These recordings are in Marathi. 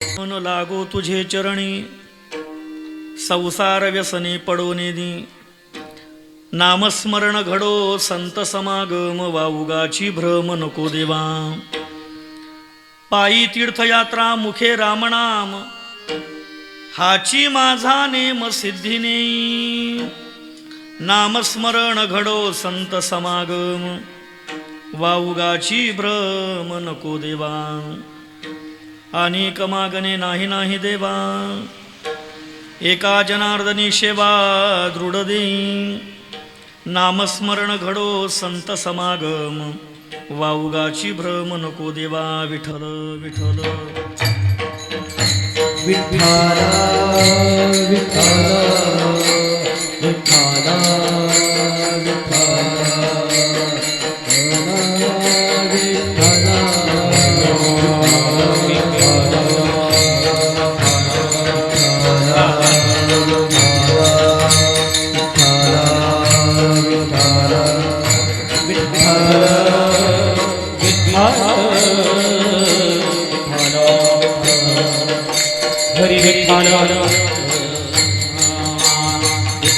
मन लागो तुझे चरणी संसार व्यसनी पडोनेदी नामस्मरण घडो संत समागम वाऊगाची भ्रम नको देवा. पायी तीर्थयात्रा मुखे रामनाम हाची माझा नेम सिद्धिने नामस्मरण घडो संत समागम वाऊगाची भ्रम नको देवा. अनेक मागणे नाही नाही देवा. एका जनार्दनी सेवा दृढ देई नामस्मरण घडो संत समागम. वाऊगाची भ्रम नको देवा विठल विठल विठ्ठल. विठ्ठल विठ्ठल.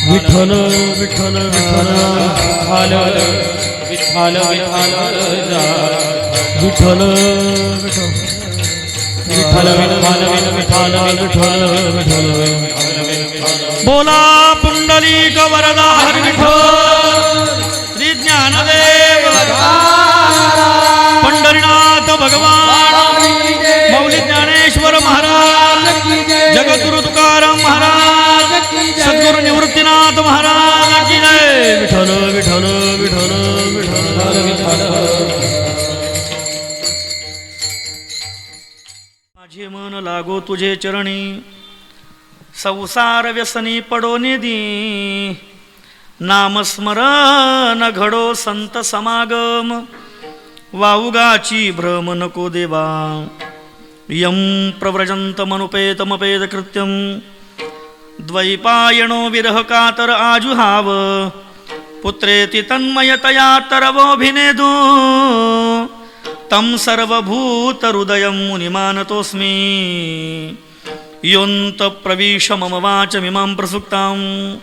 विठ्ठल विठ्ठल विठ्ठल. विठ्ठल विठ्ठल विठ्ठल. विठ्ठल विठ्ठल विठ्ठल विठ्ठल विठ्ठल. बोला पुंडलिक वरदा हरी विठ्ठल. श्री ज्ञानदेव गुरु निवृत्तीनाथ महाराज की जय. विठल विठल विठल विठल माझे मन लागो तुझे चरणी. संसार व्यसनी पडो निधी. नामस्मरण घडो संत समागम. वाऊगाची भ्रम नको देवा. यं प्रव्रजन्तमनुपेतमपेदकृत्यं द्वैपायणो विरह कातर आजुहाव। पुत्रेति तन्मयतया तरवोभिनेदो तं सर्वभूतहृदयं मुनिमानतोऽस्मि। योऽन्तप्रविश मम वाचमिमां प्रसुप्तां।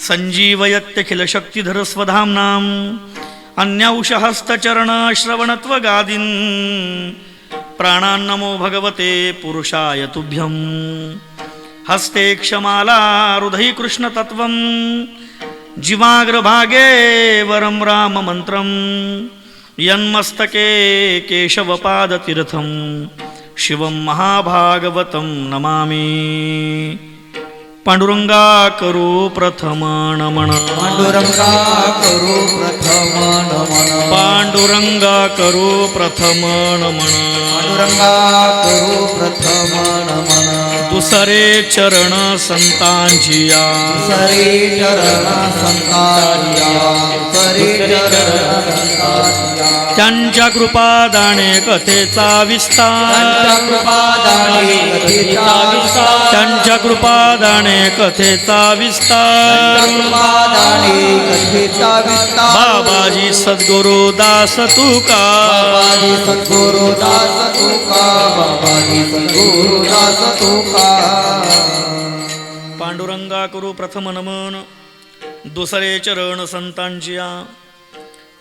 सञ्जीवयत्यखिलशक्तिधरस्वधाम्नाम् अन्यौषहस्तचरणश्रवणत्वगादीन्। प्राणान्नमो भगवते पुरुषाय तुभ्यम्। हस्ते क्षमाला हृदयि कृष्णतत्त्वं जिवाग्रभागे वरं राममन्त्रं यन्मस्तके केशवपादतीर्थं शिवं महाभागवतं नमामि। पांडुरंगा करू प्रथम नमन पांडुरंगा करू प्रथम नमन पांडुरंगा करू प्रथम नमन पांडुरंगा करू प्रथम नमन दुसरे चरण संतांचिया सरी चरण संतारिया सरी चरण त्यांच्या कृपादाने कथेचा विस्तार. त्यांच्या कृपादानी कथेचा विस्तार. त्यांच्या कृपादाने कथेचा विस्तार. कृपादानी कथेचा विस्तार. बाबाजी सद्गुरु दास तुका. बाबाजी सद्गुरु दास तुका. बाबाजी तुका. पांडुरंगा करू प्रथम नमन दुसरे चरण संतांचिया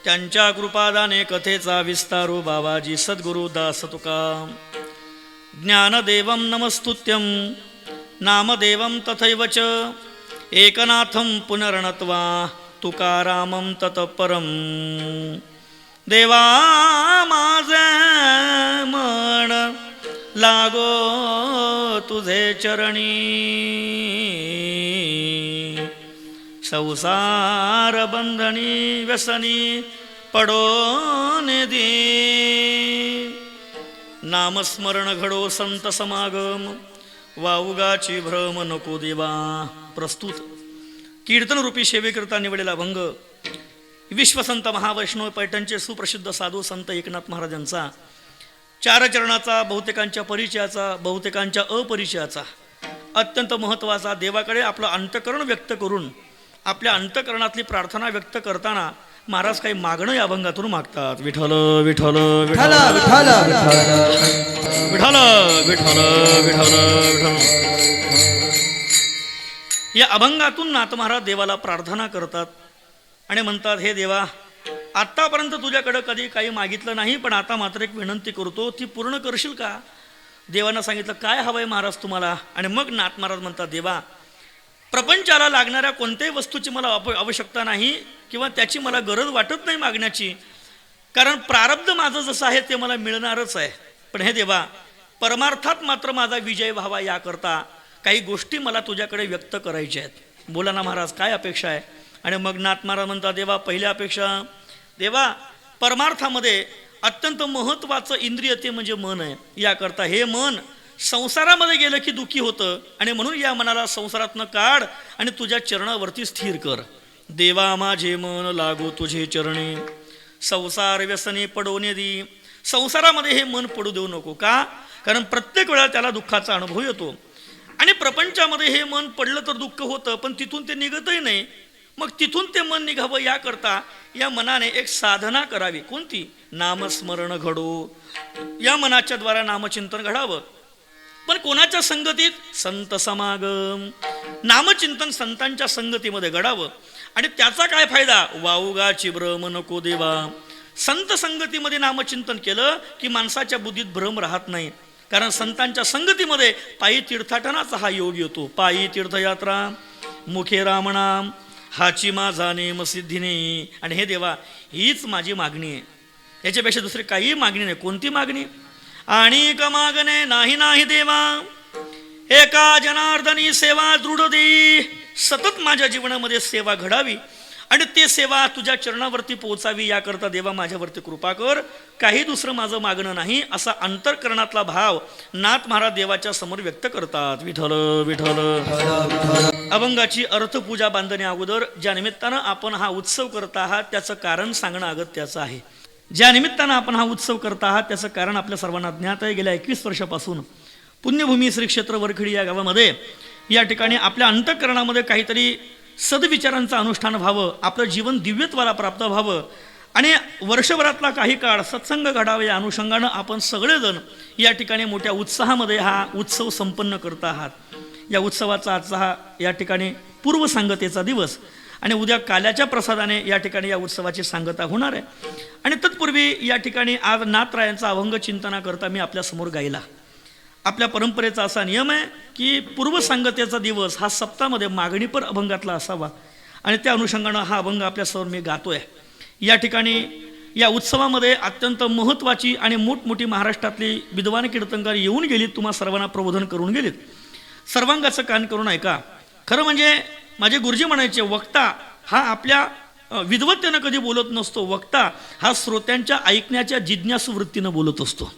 त्यांच्या कृपादाने कथेचा विस्तारू बाबाजी सद्गुरु दास तुका. ज्ञानदेवं नमस्तुत्यं नामदेवं तथैव च एकनाथं पुनर्णत्वा तुकारामं तत परं. देवा माझ मन लागो तुझे चरणी. संसार बंधनी व्यसनी पडो निधी. नामस्मरण घडो संत समागम. वाउगाची भ्रम नको देवा. प्रस्तुत. कीर्तन रूपी सेवेकरता निवडलेला भंग. विश्वसंत महावैष्णव पैठणचे सुप्रसिद्ध साधू संत एकनाथ महाराजांचा चारचरणाचा बहुतेकांच्या परिचयाचा बहुतेकांच्या अपरिचयाचा अत्यंत महत्त्वाचा देवाकडे आपलं अंतकरण व्यक्त करून आपल्या अंतकरणातली प्रार्थना व्यक्त करताना महाराज काही मागणं या अभंगातून मागतात. विठल विठल विठल विठल विठल विठल विठल विठ्ठल. या अभंगातून नाथ महाराज देवाला प्रार्थना करतात आणि म्हणतात हे देवा आत्तापर्यंत तुझ्याकडं कधी काही मागितलं नाही पण आता मात्र एक विनंती करतो ती पूर्ण करशील का? देवानं सांगितलं काय हवं आहे महाराज तुम्हाला? आणि मग नाथ महाराज म्हणतात देवा प्रपंचाला लागणाऱ्या कोणत्याही वस्तूची मला अप आवश्यकता नाही किंवा त्याची मला गरज वाटत नाही मागण्याची. कारण प्रारब्ध माझं जसं आहे ते मला मिळणारच आहे. पण हे देवा परमार्थात मात्र माझा विजय व्हावा याकरता काही गोष्टी मला तुझ्याकडे व्यक्त करायच्या आहेत. बोला ना महाराज काय अपेक्षा आहे? आणि मग नाथ महाराज म्हणतात देवा पहिल्या अपेक्षा देवा परमार्थामध्ये अत्यंत महत्त्वाचं इंद्रिय ते म्हणजे मन आहे. याकरता हे मन संसारामध्ये गेलं की दुःखी होतं आणि म्हणून या मनाला संसारातनं काढ आणि तुझ्या चरणावरती स्थिर कर. देवा माझे मन लागो तुझे चरणे. संसार व्यसने पडवणे दी संसारामध्ये हे मन पडू देऊ नको का? कारण प्रत्येक वेळा त्याला दुःखाचा अनुभव येतो. आणि प्रपंचामध्ये हे मन पडलं तर दुःख होतं पण तिथून ते निघतही नाही. मग तिथून ते मन निघावं याकरता या मनाने एक साधना करावी. कोणती? नामस्मरण घडो. या मनाच्या द्वारा नामचिंतन घडावं. पण कोणाच्या संगतीत? संत समागम. नामचिंतन संतांच्या संगतीमध्ये घडावं. आणि त्याचा काय फायदा? वाऊगा भ्रम नको देवा. संत संगतीमध्ये नामचिंतन केलं की माणसाच्या बुद्धीत भ्रम राहत नाही. कारण संतांच्या संगतीमध्ये पायी तीर्थाटनाचा हा योग येतो. पायी तीर्थयात्रा मुखे रामनाम हाची माझा नेम सिद्धीने. आणि हे देवा हीच माझी मागणी आहे. याच्यापेक्षा दुसरी काही मागणी नाही. कोणती मागणी? आणि मागणे नाही नाही देवा. एका जनार्दनी सेवा दृढ दे. सतत माझ्या जीवनामध्ये सेवा घडावी. आणि ते सेवा तुझ्या चरणावरती पोहोचावी याकरता देवा माझ्यावरती कृपा कर. काही दुसरं माझं मागणं नाही असा अंतरकरणातला भाव नाथ महाराज देवाच्या समोर व्यक्त करतात. विठल विठल अभंगाची अर्थपूजा बांधण्या अगोदर ज्या निमित्तानं आपण हा उत्सव करत आहात त्याचं कारण सांगणं अगत्याचं आहे. ज्या निमित्तानं आपण हा उत्सव करत आहात त्याचं कारण आपल्या सर्वांना ज्ञात आहे. गेल्या एकवीस वर्षापासून पुण्यभूमी श्री क्षेत्र वरखडी या गावामध्ये या ठिकाणी आपल्या अंतकरणामध्ये काहीतरी सदविचारांचं अनुष्ठान व्हावं आपलं जीवन दिव्यत्वाला प्राप्त व्हावं. आणि वर्षभरातला काही काळ सत्संग घडावा या अनुषंगानं आपण सगळेजण या ठिकाणी मोठ्या उत्साहामध्ये हा उत्सव संपन्न करत आहात. या उत्सवाचा आजचा हा या ठिकाणी पूर्वसांगतेचा दिवस. आणि उद्या काल्याच्या प्रसादाने या ठिकाणी या उत्सवाची सांगता होणार आहे. आणि तत्पूर्वी या ठिकाणी आज नाथरायांचा अभंग चिंतना करता मी आपल्यासमोर गायला. आपल्या परंपरेचा असा नियम आहे की पूर्वसांगतेचा दिवस हा सप्तामध्ये मागणीपर अभंगातला असावा. आणि त्या अनुषंगानं हा अभंग आपल्यासमोर मी गातो आहे या ठिकाणी या उत्सवामध्ये अत्यंत महत्त्वाची आणि मोठमोठी महाराष्ट्रातली विद्वान कीर्तनकार येऊन गेलीत तुम्हा सर्वांना प्रबोधन करून गेलीत. सर्वांगाचं कान करून ऐका. खरं म्हणजे माझे गुरुजी म्हणायचे वक्ता हा आपल्या विद्वत्तेनं कधी बोलत नसतो. वक्ता हा श्रोत्यांच्या ऐकण्याच्या जिज्ञासू वृत्तीनं बोलत असतो.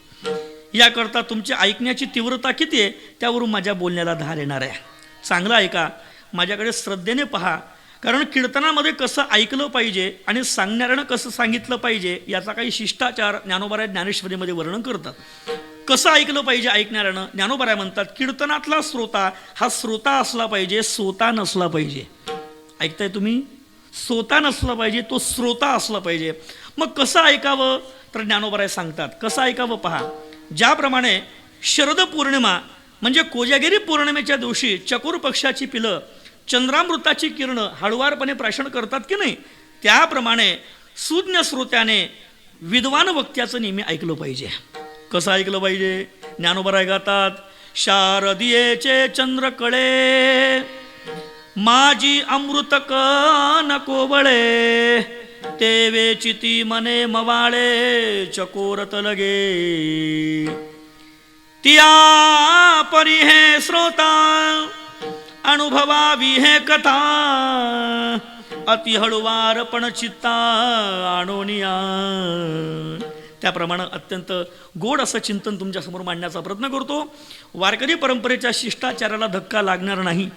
याकरता तुमची ऐकण्याची तीव्रता किती आहे त्यावरून माझ्या बोलण्याला धार येणार आहे. चांगलं ऐका माझ्याकडे श्रद्धेने पहा. कारण कीर्तनामध्ये कसं ऐकलं पाहिजे आणि सांगणाऱ्यानं कसं सांगितलं पाहिजे याचा काही शिष्टाचार ज्ञानोबाराय ज्ञानेश्वरीमध्ये वर्णन करतात. कसं ऐकलं पाहिजे ऐकणाऱ्यानं? ज्ञानोबाराय म्हणतात कीर्तनातला श्रोता हा श्रोता असला पाहिजे सोता नसला पाहिजे. ऐकताय तुम्ही? सोता नसला पाहिजे तो श्रोता असला पाहिजे. मग कसं ऐकावं? तर ज्ञानोबराय सांगतात कसं ऐकावं पहा. ज्याप्रमाणे शरद पौर्णिमा म्हणजे कोजागिरी पौर्णिमेच्या दिवशी चकोर पक्षाची पिलं चंद्रामृताची किरणं हळुवारपणे प्राशन करतात की नाही त्याप्रमाणे सुज्ञ श्रोत्याने विद्वान वक्त्याचं नेहमी ऐकलं पाहिजे. कसं ऐकलं पाहिजे? ज्ञानोबराय गातात शारदियेचे चंद्र कळे माझी अमृत नको बळे ते वेचिती मने मवाळे चकोरत लगे तिया परी हे श्रोता अनुभवावी हे कथा अति हळुवार पण चित्ता आणोनिया त्याप्रमाणे अत्यंत गोड असं चिंतन तुमच्यासमोर मांडण्याचा प्रयत्न करतो. वारकरी परंपरेच्या शिष्टाचाराला धक्का लागणार नाही.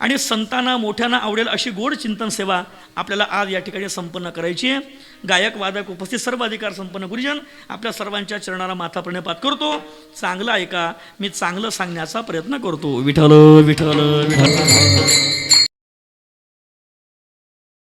आणि संतांना मोठ्यांना आवडेल अशी गोड चिंतन सेवा आपल्याला आज या ठिकाणी संपन्न करायची आहे. गायक वादक उपस्थित सर्व अधिकार संपन्न गुरुजन आपल्या सर्वांच्या चरणाला माथा प्रणपात करतो. चांगलं ऐका मी चांगलं सांगण्याचा प्रयत्न करतो. विठल विठल विठल